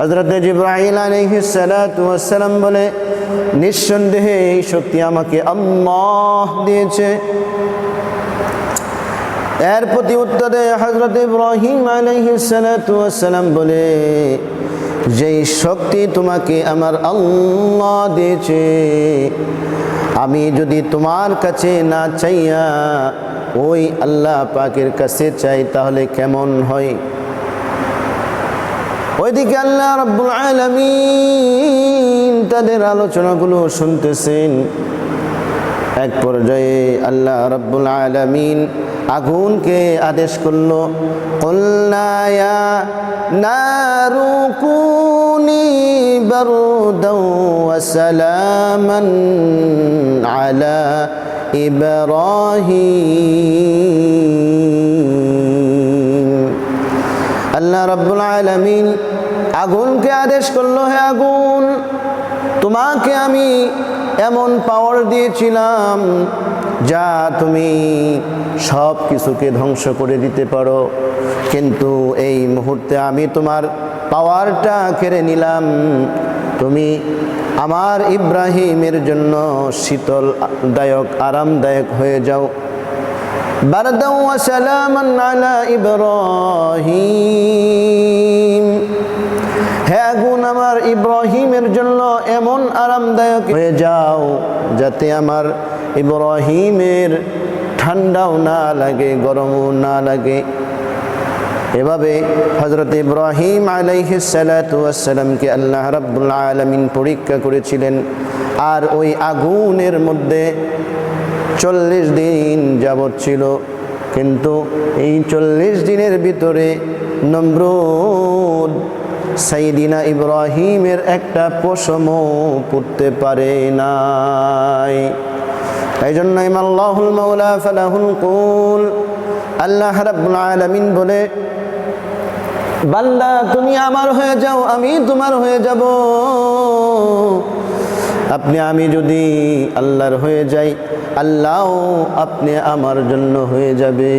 হজরত জিব্রাহিল আলহিসালাম বলে, নিঃসন্দেহে এই শক্তি আমাকে আল্লাহ দিয়েছে। এর প্রতি উত্তরে হজরত ইব্রাহিম আলহিসালাম বলে, যেই শক্তি তোমাকে আমার আল্লাহ দিয়েছে, আমি যদি তোমার কাছে না চাইয়া ওই আল্লাহ পাকের কাছে চাই, তাহলে কেমন হয়? ওইদিকে আল্লাহ রব্বুল আলমিন তাদের আলোচনাগুলো শুনতেছেন। এক পর্যায়ে আল্লাহ রব্বুল আলমিন আগুনকে আদেশ করল কল্লায়া নারুকুনি আলা ইব্রাহিম। আল্লাহ রব্বুল আলমিন আগুনকে আদেশ করল, হে আগুন, তোমাকে আমি এমন পাওয়ার দিয়েছিলাম যা তুমি সব কিছুকে ধ্বংস করে দিতে পারো। কিন্তু এই মুহূর্তে আমি তোমার পাওয়ারটা কেড়ে নিলাম। তুমি আমার ইব্রাহিমের জন্য শীতল দায়ক আরামদায়ক হয়ে যাও। বারদা ওয়া সালামান ইব্রাহিম। আমার ইব্রাহিমের জন্য এমন আরামদায়ক হয়ে যাও যাতে আমার ইব্রাহিমের ঠান্ডাও না লাগে, গরমও না লাগে। এভাবে হজরত ইব্রাহিম আলাইহি সালাতামকে আল্লাহ রাব্বুল আলমিন পরীক্ষা করেছিলেন। আর ওই আগুনের মধ্যে চল্লিশ দিন যাবৎ ছিল। কিন্তু এই চল্লিশ দিনের ভিতরে নমরুদ সাইদিনা ইব্রাহিমের একটা পশমও পুড়তে পারে নাই। এই জন্য আল্লাহ আলামিন বলে, বান্দা, তুমি আমার হয়ে যাও, আমি তোমার হয়ে যাব। আপনি, আমি যদি আল্লাহর হয়ে যাই আল্লাহ আপনি আমার জন্য হয়ে যাবে।